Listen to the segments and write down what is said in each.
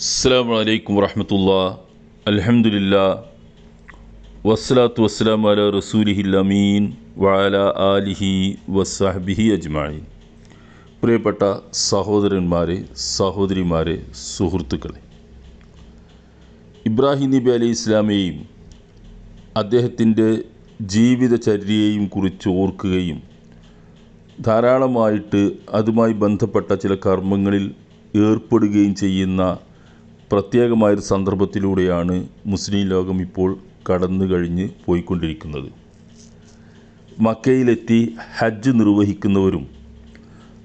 അസ്സാം വലൈക്കും വറഹമത്തുള്ള. അലഹമുല്ല വസ്സലാത്തു വസ്സലാം അല റസൂലിഹിൽ അമീൻ വഅല ആലിഹി വസാഹബിഹി അജ്മായിൻ പ്രിയപ്പെട്ട സഹോദരന്മാരെ സഹോദരിമാരെ സുഹൃത്തുക്കളെ. ഇബ്രാഹിം നബി അലി ഇസ്ലാമയെയും അദ്ദേഹത്തിന്റെ ജീവിതചര്യയെയും കുറിച്ച് ഓർക്കുകയും ധാരാളമായിട്ട് അതുമായി ബന്ധപ്പെട്ട ചില കർമ്മങ്ങളിൽ ഏർപ്പെടുകയും ചെയ്യുന്ന പ്രത്യേകമായൊരു സന്ദർഭത്തിലൂടെയാണ് മുസ്ലിം ലോകം ഇപ്പോൾ കടന്നു കഴിഞ്ഞ് പോയിക്കൊണ്ടിരിക്കുന്നത്. മക്കയിലെത്തി ഹജ്ജ് നിർവഹിക്കുന്നവരും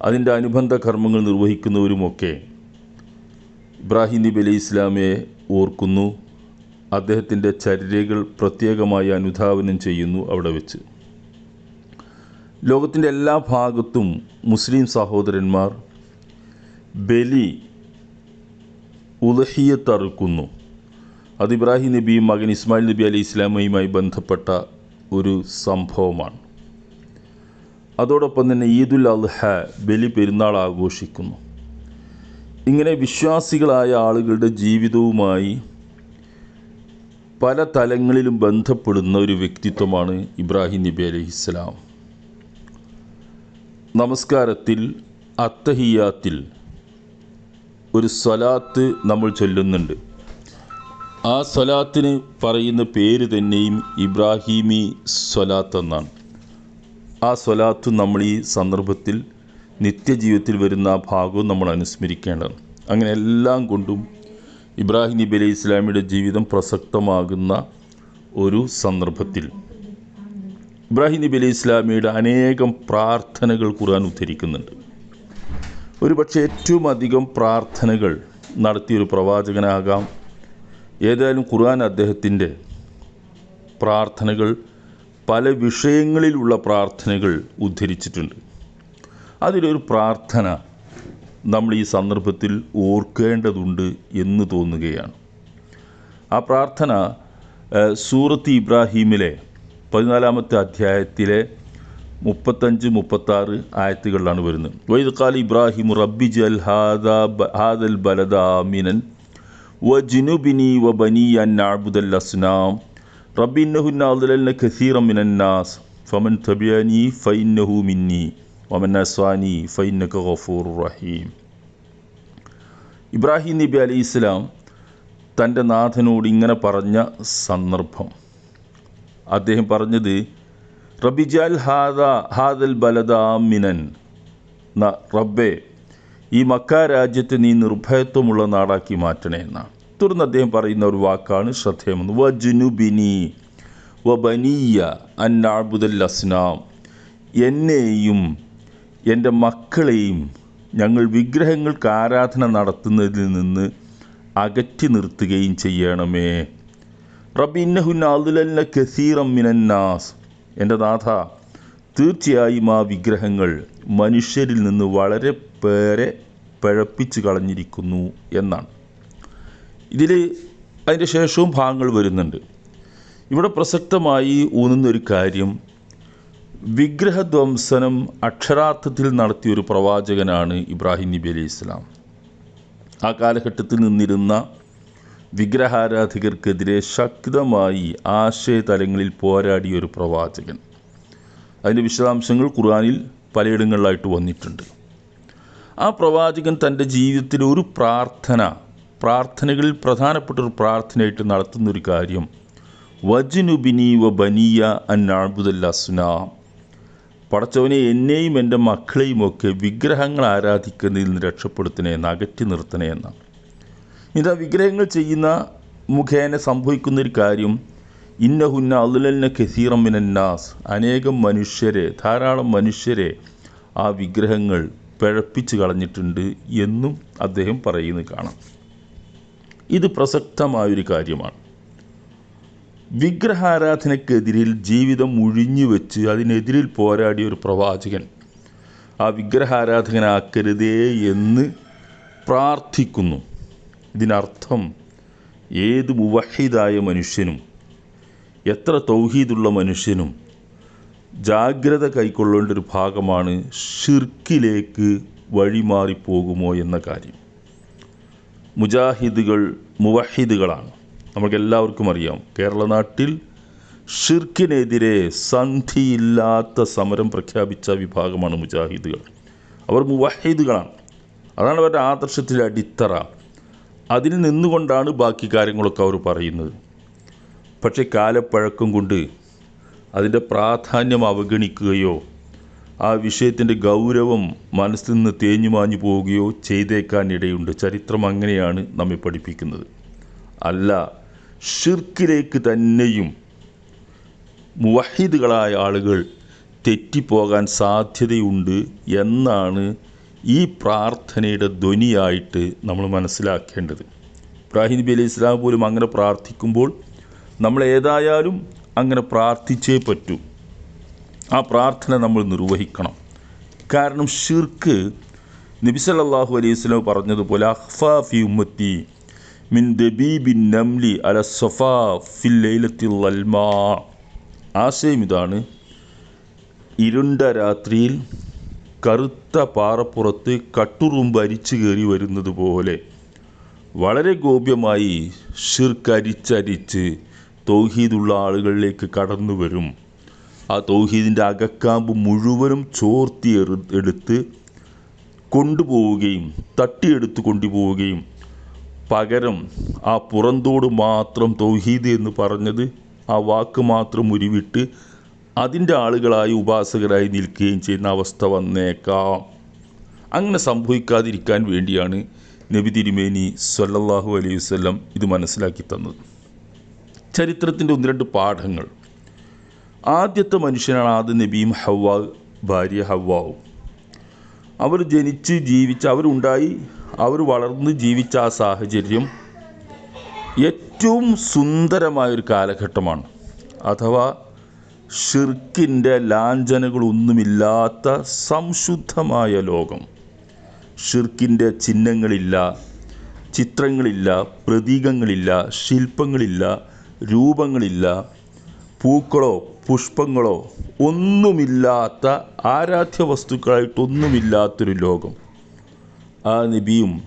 അതിന്റെ അനുബന്ധ കർമ്മങ്ങൾ നിർവഹിക്കുന്നവരുമൊക്കെ ഇബ്രാഹിം നബി അലി ഇസ്ലാമയെ ഓർക്കുന്നു. അദ്ദേഹത്തിന്റെ ചര്യകൾ പ്രത്യേകമായി അനുധാവനം ചെയ്യുന്നു അവിടെ വെച്ച്. ലോകത്തിന്റെ എല്ലാ ഭാഗത്തും മുസ്ലിം സഹോദരന്മാർ ബലി ഉലഹിയത്തറുക്കുന്നു അത് ഇബ്രാഹിം നബിയും മകൻ ഇസ്മായിൽ നബി അലി ഇസ്ലാമയുമായി ബന്ധപ്പെട്ട ഒരു സംഭവമാണ്. അതോടൊപ്പം തന്നെ ഈദുൽ അൽഹ ബലി പെരുന്നാൾ ആഘോഷിക്കുന്നു. ഇങ്ങനെ വിശ്വാസികളായ ആളുകളുടെ ജീവിതവുമായി പല തലങ്ങളിലും ബന്ധപ്പെടുന്ന ഒരു വ്യക്തിത്വമാണ് ഇബ്രാഹിം നബി അലി നമസ്കാരത്തിൽ അത്തഹിയാത്തിൽ ഒരു സ്വലാത്ത് നമ്മൾ ചൊല്ലുന്നുണ്ട്. ആ സ്വലാത്തിന് പറയുന്ന പേര് തന്നെയും ഇബ്രാഹിമി സ്വലാത്ത് എന്നാണ് ആ സ്വലാത്ത് നമ്മൾ ഈ സന്ദർഭത്തിൽ നിത്യജീവിതത്തിൽ വരുന്ന ആ ഭാഗവും നമ്മൾ അനുസ്മരിക്കേണ്ടതാണ്. അങ്ങനെ എല്ലാം കൊണ്ടും ഇബ്രാഹിം നബി അലൈഹി ഇസ്ലാമിയുടെ ജീവിതം പ്രസക്തമാകുന്ന ഒരു സന്ദർഭത്തിൽ. ഇബ്രാഹിം നബി അലൈഹി ഇസ്ലാമിയുടെ അനേകം പ്രാർത്ഥനകൾ ഖുർആൻ ഉദ്ധരിക്കുന്നുണ്ട്. ഒരു പക്ഷേ ഏറ്റവും അധികം പ്രാർത്ഥനകൾ നടത്തിയൊരു പ്രവാചകനാകാം. ഏതായാലും ഖുർആൻ അദ്ദേഹത്തിന്റെ പ്രാർത്ഥനകൾ പല വിഷയങ്ങളിലുള്ള പ്രാർത്ഥനകൾ ഉദ്ധരിച്ചിട്ടുണ്ട്. അതിലൊരു പ്രാർത്ഥന നമ്മൾ ഈ സന്ദർഭത്തിൽ ഓർക്കേണ്ടതുണ്ട് എന്ന് തോന്നുകയാണ്. ആ പ്രാർത്ഥന സൂറത്ത് ഇബ്രാഹീമിലെ പതിനാലാമത്തെ അധ്യായത്തിലെ മുപ്പത്തഞ്ച് മുപ്പത്താറ് ആയത്തുകളിലാണ് വരുന്നത്. വൈദ് ഖാൽ ഇബ്രാഹിം റബ്ബി ജൽ ഹാദാ ഹാദൽ ബലദ മിനൻ വ ജിനുബിനി വ ബനി അൻ അബ്ദുൽ അസ്നാം. റബ്ബി ഇന്നഹുന്ന ഖസീറ മിനന്നാസ് ഫമൻ തബിയാനി ഫൈന്നഹു മിന്നി. വമൻ അസ്വാനി ഫൈന്നക ഗഫൂർ റഹീം. ഇബ്രാഹിം നബി അലി ഇസ്ലാം തന്റെ നാഥനോട് ഇങ്ങനെ പറഞ്ഞ സന്ദർഭം. അദ്ദേഹം പറഞ്ഞത് റബിജാൽ ഹാദ ഹാദൽ ബലദാമിനൻ റബ്ബെ ഈ മക്ക രാജ്യത്തെ നീ നിർഭയത്വമുള്ള നാടാക്കി മാറ്റണേ എന്നാണ് തുടർന്ന് അദ്ദേഹം പറയുന്ന ഒരു വാക്കാണ് ശ്രദ്ധേയമെന്ന്. വ ജുനുബിനി വ ബനീയ അന്നാബുദൽ അസ്നാം. എന്നെയും എന്റെ മക്കളെയും ഞങ്ങൾ വിഗ്രഹങ്ങൾക്ക് ആരാധന നടത്തുന്നതിൽ നിന്ന് അകറ്റി നിർത്തുകയും ചെയ്യണമേ. റബ്ബി ഇന്നഹുന്ന അതുലല്ല കസീറം മിനന്നാസ് എന്റെ നാഥ തീർച്ചയായും ആ വിഗ്രഹങ്ങൾ മനുഷ്യരിൽ നിന്ന് വളരെ പേരെ പിഴപ്പിച്ച് കളഞ്ഞിരിക്കുന്നു എന്നാണ്. ഇതിൽ അതിന്റെ ശേഷവും ഭാഗങ്ങൾ വരുന്നുണ്ട്. ഇവിടെ പ്രസക്തമായി ഊന്നുന്നൊരു കാര്യം വിഗ്രഹധ്വംസനം അക്ഷരാർത്ഥത്തിൽ നടത്തിയൊരു പ്രവാചകനാണ് ഇബ്രാഹിം നബി അലൈഹി ഇസ്ലാം ആ കാലഘട്ടത്തിൽ നിന്നിരുന്ന വിഗ്രഹാരാധകർക്കെതിരെ ശക്തമായി ആശയതലങ്ങളിൽ പോരാടിയ ഒരു പ്രവാചകൻ. അതിന്റെ വിശദാംശങ്ങൾ ഖുർആാനിൽ പലയിടങ്ങളിലായിട്ട് വന്നിട്ടുണ്ട്. ആ പ്രവാചകൻ തന്റെ ജീവിതത്തിൽ ഒരു പ്രാർത്ഥന പ്രാർത്ഥനകളിൽ പ്രധാനപ്പെട്ട ഒരു പ്രാർത്ഥനയായിട്ട് നടത്തുന്നൊരു കാര്യം വജ്നുബിനി വ ബനിയ അന്നാബുദൽ അസ്നാം പടച്ചവനെ എന്നെയും എന്റെ മക്കളെയും ഒക്കെ വിഗ്രഹങ്ങൾ ആരാധിക്കുന്നതിൽ നിന്ന് രക്ഷപ്പെടുത്തണേ എന്ന് അകറ്റി നിർത്തണേ എന്നാണ്. ഇതാ വിഗ്രഹങ്ങൾ ചെയ്യുന്ന മുഖേന സംഭവിക്കുന്നൊരു കാര്യം ഇന്നഹുന്ന അലുലന്ന മിനന്നാസ് അനേകം മനുഷ്യരെ ധാരാളം മനുഷ്യരെ ആ വിഗ്രഹങ്ങൾ പിഴപ്പിച്ചു കളഞ്ഞിട്ടുണ്ട് എന്നും അദ്ദേഹം പറയുന്നത് കാണാം. ഇത് പ്രസക്തമായൊരു കാര്യമാണ്. വിഗ്രഹാരാധനക്കെതിരിൽ ജീവിതം ഒഴിഞ്ഞു വെച്ച് അതിനെതിരിൽ പോരാടിയ ഒരു പ്രവാചകൻ ആ വിഗ്രഹാരാധകനാക്കരുതേ എന്ന് പ്രാർത്ഥിക്കുന്നു. ഇതിനർത്ഥം ഏത് മുവഹിദായ മനുഷ്യനും എത്ര തൗഹീദുള്ള മനുഷ്യനും ജാഗ്രത കൈക്കൊള്ളേണ്ട ഒരു ഭാഗമാണ് ഷിർക്കിലേക്ക് വഴിമാറിപ്പോകുമോ എന്ന കാര്യം. മുജാഹിദുകൾ മുവഹിദുകളാണ്. നമുക്കെല്ലാവർക്കും അറിയാം കേരള നാട്ടിൽ ഷിർക്കിനെതിരെ സന്ധിയില്ലാത്ത സമരം പ്രഖ്യാപിച്ച വിഭാഗമാണ് മുജാഹിദുകൾ. അവർ മുവഹിദുകളാണ്. അതാണ് അവരുടെ ആദർശത്തിലെ അടിത്തറ. അതിൽ നിന്നുകൊണ്ടാണ് ബാക്കി കാര്യങ്ങളൊക്കെ അവർ പറയുന്നത്. പക്ഷേ കാലപ്പഴക്കം കൊണ്ട് അതിന്റെ പ്രാധാന്യം അവഗണിക്കുകയോ ആ വിഷയത്തിന്റെ ഗൗരവം മനസ്സിൽ നിന്ന് തേഞ്ഞു മാഞ്ഞു പോവുകയോ ചെയ്തേക്കാൻ ഇടയുണ്ട് ചരിത്രം അങ്ങനെയാണ് നമ്മെ പഠിപ്പിക്കുന്നത്. അല്ല ഷിർക്കിലേക്ക് തന്നെയും മുവഹിദുകളായ ആളുകൾ തെറ്റിപ്പോകാൻ സാധ്യതയുണ്ട് എന്നാണ് ഈ പ്രാർത്ഥനയുടെ ധ്വനിയായിട്ട് നമ്മൾ മനസ്സിലാക്കേണ്ടത്. ഇബ്രാഹിം നബി അലൈഹി ഇസ്ലാം പോലും അങ്ങനെ പ്രാർത്ഥിക്കുമ്പോൾ നമ്മൾ ഏതായാലും അങ്ങനെ പ്രാർത്ഥിച്ചേ പറ്റൂ. ആ പ്രാർത്ഥന നമ്മൾ നിർവഹിക്കണം. കാരണം ഷിർക്ക് നബി സല്ലല്ലാഹു അലൈഹി വസല്ലം പറഞ്ഞതുപോലെ അഹ്ഫാ ഫി ഉമ്മത്തി മിൻ ദബീബിൻ നംലി അല സഫാ ഫിൽ ലൈലത്തിൽ ആശയം ഇതാണ് ഇരുണ്ട രാത്രിയിൽ കറുത്ത പാറപ്പുറത്ത് കട്ടുറുമ്പ് അരിച്ചു കയറി വരുന്നത് പോലെ വളരെ ഗോപ്യമായി ഷിർക്കരിച്ചരിച്ച് തൗഹീദുള്ള ആളുകളിലേക്ക് കടന്നു വരും. ആ തൗഹീദിന്റെ അകക്കാമ്പ് മുഴുവനും ചോർത്തി എടുത്ത് കൊണ്ടുപോവുകയും തട്ടിയെടുത്ത് കൊണ്ടുപോവുകയും പകരം ആ പുറന്തോട് മാത്രം തൗഹീദ് എന്ന് പറഞ്ഞത് ആ വാക്ക് മാത്രം ഉരുവിട്ട് അതിന്റെ ആളുകളായി ഉപാസകരായി നിൽക്കുകയും ചെയ്യുന്ന അവസ്ഥ വന്നേക്കാം. അങ്ങനെ സംഭവിക്കാതിരിക്കാൻ വേണ്ടിയാണ് നബി തിരുമേനി സല്ലല്ലാഹു അലൈഹി വസല്ലം ഇത് മനസ്സിലാക്കി തന്നത്. ചരിത്രത്തിന്റെ ഒന്ന് രണ്ട് പാഠങ്ങൾ. ആദ്യത്തെ മനുഷ്യനാണ് ആദ്യ നബിയും ഹവ്വ ഭാര്യ ഹവ്വാവും. അവർ ജനിച്ച് ജീവിച്ച് അവരുണ്ടായി അവർ വളർന്ന് ജീവിച്ച ആ സാഹചര്യം ഏറ്റവും സുന്ദരമായൊരു കാലഘട്ടമാണ്. അഥവാ ഷിർക്കിന്റെ ലാഞ്ചനകളൊന്നുമില്ലാത്ത സംശുദ്ധമായ ലോകം. ഷിർക്കിന്റെ ചിഹ്നങ്ങളില്ല ചിത്രങ്ങളില്ല പ്രതീകങ്ങളില്ല ശില്പങ്ങളില്ല രൂപങ്ങളില്ല പൂക്കളോ പുഷ്പങ്ങളോ ഒന്നുമില്ലാത്ത ആരാധ്യ വസ്തുക്കളായിട്ടൊന്നുമില്ലാത്തൊരു ലോകം. ആ നബിയും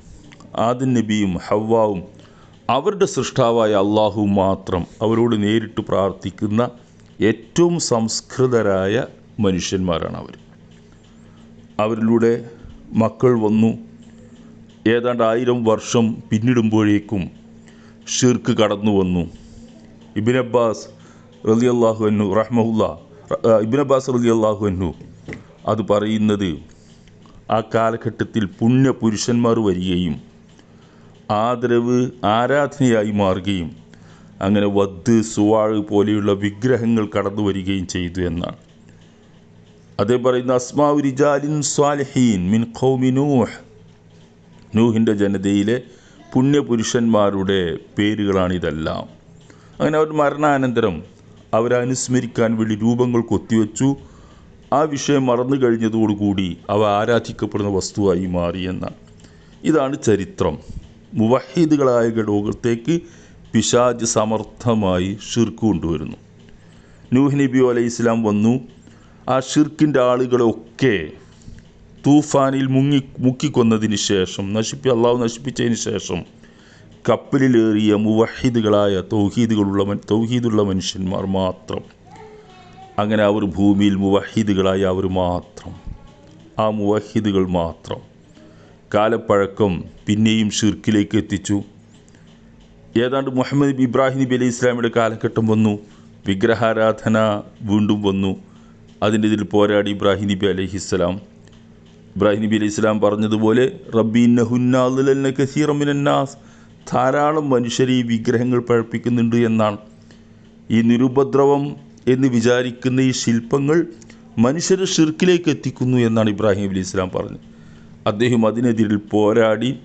ആദിൻ നബിയും ഹവ്വാവും അവരുടെ സൃഷ്ടാവായ അള്ളാഹു മാത്രം അവരോട് നേരിട്ട് പ്രാർത്ഥിക്കുന്ന ഏറ്റവും സംസ്കൃതരായ മനുഷ്യന്മാരാണ് അവർ അവരിലൂടെ മക്കൾ വന്നു. ഏതാണ്ട് ആയിരം വർഷം പിന്നിടുമ്പോഴേക്കും ഷിർക്ക് കടന്നു വന്നു. ഇബിൻ അബ്ബാസ് റലി അള്ളാഹു അന്നു റഹ്മുല്ല ഇബിൻ അബ്ബാസ് റലി അള്ളാഹു അത് പറയുന്നത് ആ കാലഘട്ടത്തിൽ പുണ്യ പുരുഷന്മാർ വരികയും ആദരവ് ആരാധനയായി മാറുകയും അങ്ങനെ വദ് സുവാഴ് പോലെയുള്ള വിഗ്രഹങ്ങൾ കടന്നു വരികയും ചെയ്തു എന്നാണ്. അതേ പറയുന്ന അസ്മാവ് റിജാലിൻ സ്വാലിഹീൻ മിൻ ഖൗമി നൂഹ്. നൂഹിന്റെ ജനതയിലെ പുണ്യപുരുഷന്മാരുടെ പേരുകളാണ് ഇതെല്ലാം അങ്ങനെ അവർ മരണാനന്തരം അവരെ അനുസ്മരിക്കാൻ വേണ്ടി രൂപങ്ങൾ കൊത്തിവെച്ചു. ആ വിഷയം മറന്നു കഴിഞ്ഞതോടുകൂടി അവ ആരാധിക്കപ്പെടുന്ന വസ്തുവായി മാറിയെന്ന ഇതാണ് ചരിത്രം. മുവഹീദുകളായ ലോകത്തേക്ക് പിശാജ് സമർത്ഥമായി ഷിർക്ക് കൊണ്ടുവരുന്നു. നൂഹ് അലൈഹി ഇസ്ലാം വന്നു. ആ ഷിർക്കിന്റെ ആളുകളൊക്കെ തൂഫാനിൽ മുങ്ങി മുക്കിക്കൊന്നതിന് ശേഷം നശിപ്പി അള്ളാഹു നശിപ്പിച്ചതിന് ശേഷം കപ്പലിലേറിയ മുവഹിദുകളായ തൗഹീദുകളുള്ള തൗഹീദുള്ള മനുഷ്യന്മാർ മാത്രം. അങ്ങനെ അവർ ഭൂമിയിൽ മുവഹിദുകളായ അവർ മാത്രം. ആ മുവഹിദുകൾ മാത്രം. കാലപ്പഴക്കം പിന്നെയും ഷിർക്കിലേക്ക് എത്തിച്ചു. ഏതാണ്ട് മുഹമ്മദ് ഇബ്രാഹിം നബി അലൈഹി ഇസ്ലാമിയുടെ കാലഘട്ടം വന്നു. വിഗ്രഹാരാധന വീണ്ടും വന്നു. അതിന്റെ ഇതിൽ പോരാടി ഇബ്രാഹിം നബി അലൈഹിസ്സലാം ഇബ്രാഹിം നബി അലൈഹി ഇസ്ലാം പറഞ്ഞതുപോലെ റബ്ബി കസീറമിനാസ് ധാരാളം മനുഷ്യരെ ഈ വിഗ്രഹങ്ങൾ പഴപ്പിക്കുന്നുണ്ട് എന്നാണ്. ഈ നിരുപദ്രവം എന്ന് വിചാരിക്കുന്ന ഈ ശില്പങ്ങൾ മനുഷ്യരെ ഷിർക്കിലേക്ക് എത്തിക്കുന്നു എന്നാണ് ഇബ്രാഹിം അലി അലൈഹി ഇസ്ലാം പറഞ്ഞത്. അദ്ദേഹം അതിനെതിരിൽ പോരാടി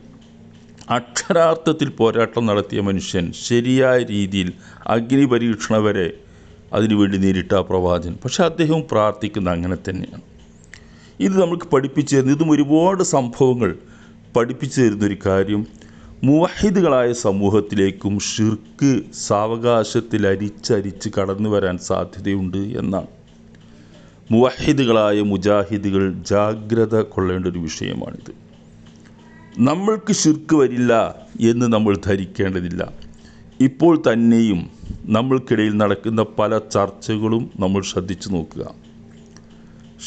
അക്ഷരാർത്ഥത്തിൽ പോരാട്ടം നടത്തിയ മനുഷ്യൻ ശരിയായ രീതിയിൽ അഗ്നി പരീക്ഷണ വരെ അതിനുവേണ്ടി നേരിട്ട ആ പ്രവാചകൻ. പക്ഷെ അദ്ദേഹം പ്രാർത്ഥിക്കുന്ന അങ്ങനെ തന്നെയാണ്. ഇത് നമുക്ക് പഠിപ്പിച്ചു തരുന്ന ഇതും ഒരുപാട് സംഭവങ്ങൾ പഠിപ്പിച്ചു തരുന്നൊരു കാര്യം. മുവഹിദുകളായ സമൂഹത്തിലേക്കും ഷിർക്ക് സാവകാശത്തിൽ അരിച്ചരിച്ച് കടന്നു വരാൻ സാധ്യതയുണ്ട് എന്നാണ്. മുവഹിദുകളായ മുജാഹിദുകൾ ജാഗ്രത കൊള്ളേണ്ട ഒരു വിഷയമാണിത്. നമ്മൾക്ക് ശുർക്ക് വരില്ല എന്ന് നമ്മൾ ധരിക്കേണ്ടതില്ല. ഇപ്പോൾ തന്നെയും നമ്മൾക്കിടയിൽ നടക്കുന്ന പല ചർച്ചകളും നമ്മൾ ശ്രദ്ധിച്ചു നോക്കുക.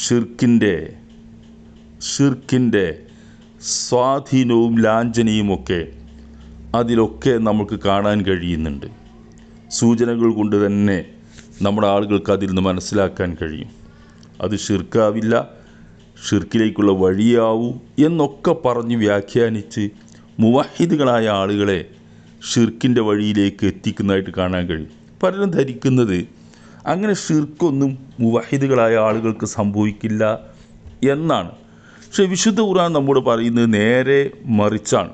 ഷിർക്കിന്റെ ഷിർക്കിന്റെ സ്വാധീനവും ലാഞ്ചനയുമൊക്കെ അതിലൊക്കെ നമുക്ക് കാണാൻ കഴിയുന്നുണ്ട്. സൂചനകൾ കൊണ്ട് തന്നെ നമ്മുടെ ആളുകൾക്ക് അതിൽ നിന്ന് മനസ്സിലാക്കാൻ കഴിയും. അത് ഷിർക്കാവില്ല ഷിർക്കിലേക്കുള്ള വഴിയാവൂ എന്നൊക്കെ പറഞ്ഞ് വ്യാഖ്യാനിച്ച് മുവാഹിദുകളായ ആളുകളെ ഷിർക്കിന്റെ വഴിയിലേക്ക് എത്തിക്കുന്നതായിട്ട് കാണാൻ കഴിയും. പലരും ധരിക്കുന്നത് അങ്ങനെ ഷിർക്കൊന്നും മുവാഹിദുകളായ ആളുകൾക്ക് സംഭവിക്കില്ല എന്നാണ്. പക്ഷെ വിശുദ്ധ ഖുർആൻ നമ്മോട് പറയുന്നത് നേരെ മറിച്ചാണ്.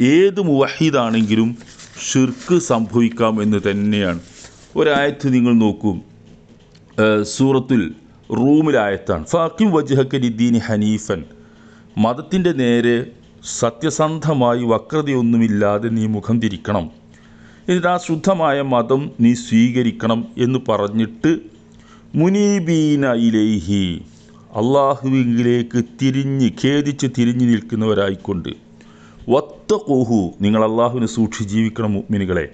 ഏത് മുവാഹിദാണെങ്കിലും ഷിർക്ക് സംഭവിക്കാം എന്ന് തന്നെയാണ്. ഒരായത്ത് നിങ്ങൾ നോക്കും. സൂറത്തുൽ റൂമിലായത്താണ്. ഫാക്കിം വജ്ഹക്ക ലിദ്ദീനി ഹനീഫൻ. മതത്തിന്റെ നേരെ സത്യസന്ധമായി വക്രതയൊന്നുമില്ലാതെ നീ മുഖം തിരിക്കണം. എന്നിട്ട് ആ ശുദ്ധമായ മതം നീ സ്വീകരിക്കണം എന്ന് പറഞ്ഞിട്ട് മുനീബീന ഇലൈഹി അള്ളാഹുവിലേക്ക് തിരിഞ്ഞ് ഖേദിച്ച് തിരിഞ്ഞു നിൽക്കുന്നവരായിക്കൊണ്ട് വത്തഖൂഹു നിങ്ങൾ അള്ളാഹുവിനെ സൂക്ഷിച്ച് ജീവിക്കണം മുഅ്മിനുകളെ.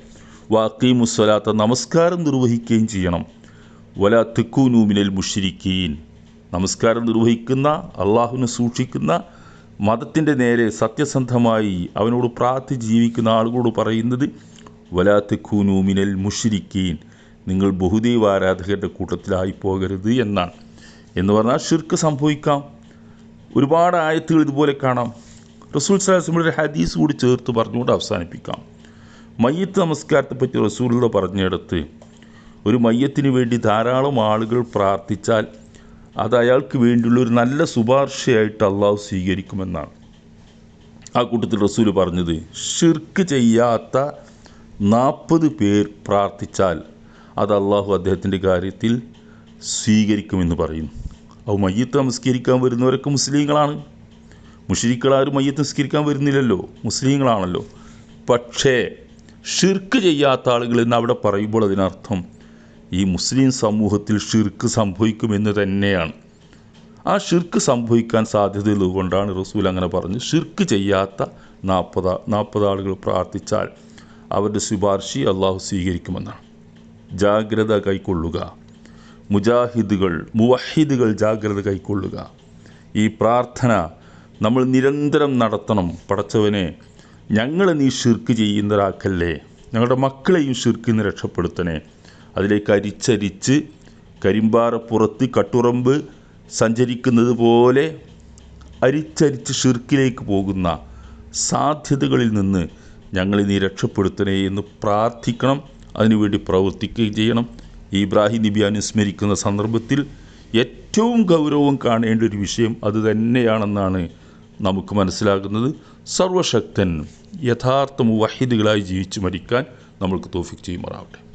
വാക്കീമുസ്വലാത്ത നമസ്കാരം നിർവഹിക്കുകയും ചെയ്യണം. വല തെക്കൂനൂമിനൽ മുഷിരിക്കീൻ. നമസ്കാരം നിർവഹിക്കുന്ന അള്ളാഹുവിനെ സൂക്ഷിക്കുന്ന മതത്തിന്റെ നേരെ സത്യസന്ധമായി അവനോട് പ്രാർത്ഥിച്ച് ജീവിക്കുന്ന ആളുകളോട് പറയുന്നത് വല തെക്കൂനൂമിനൽ മുഷിരിക്കീൻ. നിങ്ങൾ ബഹുദൈവ ആരാധകരുടെ കൂട്ടത്തിലായി പോകരുത് എന്നാണ്. എന്ന് പറഞ്ഞാൽ ഷിർക്ക് സംഭവിക്കാം. ഒരുപാട് ആയത്തുകൾ ഇതുപോലെ കാണാം. റസൂൽ സലാസ്മിയുടെ ഹദീസ് കൂടി ചേർത്ത് പറഞ്ഞുകൊണ്ട് അവസാനിപ്പിക്കാം. മയ്യത്ത് നമസ്കാരത്തെപ്പറ്റി റസൂലിലൂടെ പറഞ്ഞിടത്ത് ഒരു മയ്യത്തിന് വേണ്ടി ധാരാളം ആളുകൾ പ്രാർത്ഥിച്ചാൽ അത് അയാൾക്ക് വേണ്ടിയുള്ള ഒരു നല്ല ശുപാർശയായിട്ട് അള്ളാഹു സ്വീകരിക്കുമെന്നാണ്. ആ കൂട്ടത്തിൽ റസൂൽ പറഞ്ഞത് ഷിർക്ക് ചെയ്യാത്ത നാൽപ്പത് പേർ പ്രാർത്ഥിച്ചാൽ അത് അള്ളാഹു അദ്ദേഹത്തിന്റെ കാര്യത്തിൽ സ്വീകരിക്കുമെന്ന് പറയുന്നു അപ്പോൾ മയ്യത്ത് നമസ്കരിക്കാൻ വരുന്നവരൊക്കെ മുസ്ലിങ്ങളാണ്. മുഷരിക്കളാരും മയ്യത്ത് നിസ്കരിക്കാൻ വരുന്നില്ലല്ലോ മുസ്ലിങ്ങളാണല്ലോ. പക്ഷേ ഷിർക്ക് ചെയ്യാത്ത ആളുകൾ എന്ന് അവിടെ പറയുമ്പോൾ അതിനർത്ഥം ഈ മുസ്ലിം സമൂഹത്തിൽ ഷിർക്ക് സംഭവിക്കുമെന്ന് തന്നെയാണ്. ആ ഷിർക്ക് സംഭവിക്കാൻ സാധ്യതയുള്ളത് കൊണ്ടാണ് റസൂൽ അങ്ങനെ പറഞ്ഞ് ഷിർക്ക് ചെയ്യാത്ത നാൽപ്പത് നാൽപ്പത് ആളുകൾ പ്രാർത്ഥിച്ചാൽ അവരുടെ ശുപാർശി അള്ളാഹു സ്വീകരിക്കുമെന്നാണ്. ജാഗ്രത കൈക്കൊള്ളുക. മുജാഹിദുകൾ മുവഹിദുകൾ ജാഗ്രത കൈക്കൊള്ളുക. ഈ പ്രാർത്ഥന നമ്മൾ നിരന്തരം നടത്തണം. പടച്ചവനെ ഞങ്ങളെ നീ ഷിർക്ക് ചെയ്യുന്നവരാക്കല്ലേ? ഞങ്ങളുടെ മക്കളെയും ഷിർക്കിൽ നിന്ന് രക്ഷപ്പെടുത്തണേ. അതിലേക്ക് അരിച്ചരിച്ച് കരിമ്പാറപ്പുറത്ത് കട്ടുറമ്പ് സഞ്ചരിക്കുന്നത് പോലെ അരിച്ചരിച്ച് ഷിർക്കിലേക്ക് പോകുന്ന സാധ്യതകളിൽ നിന്ന് ഞങ്ങളെ നീ രക്ഷപ്പെടുത്തണേ എന്ന് പ്രാർത്ഥിക്കണം. അതിനുവേണ്ടി പ്രവർത്തിക്കുകയും ചെയ്യണം. ഇബ്രാഹിം നബി അനുസ്മരിക്കുന്ന സന്ദർഭത്തിൽ ഏറ്റവും ഗൗരവം കാണേണ്ട ഒരു വിഷയം അത് തന്നെയാണെന്നാണ് നമുക്ക് മനസ്സിലാകുന്നത്. സർവശക്തൻ യഥാർത്ഥ മുവഹിദുകളായി ജീവിച്ച് മരിക്കാൻ നമ്മൾക്ക് തോഫിക് ചെയ്യുമാറാവട്ടെ.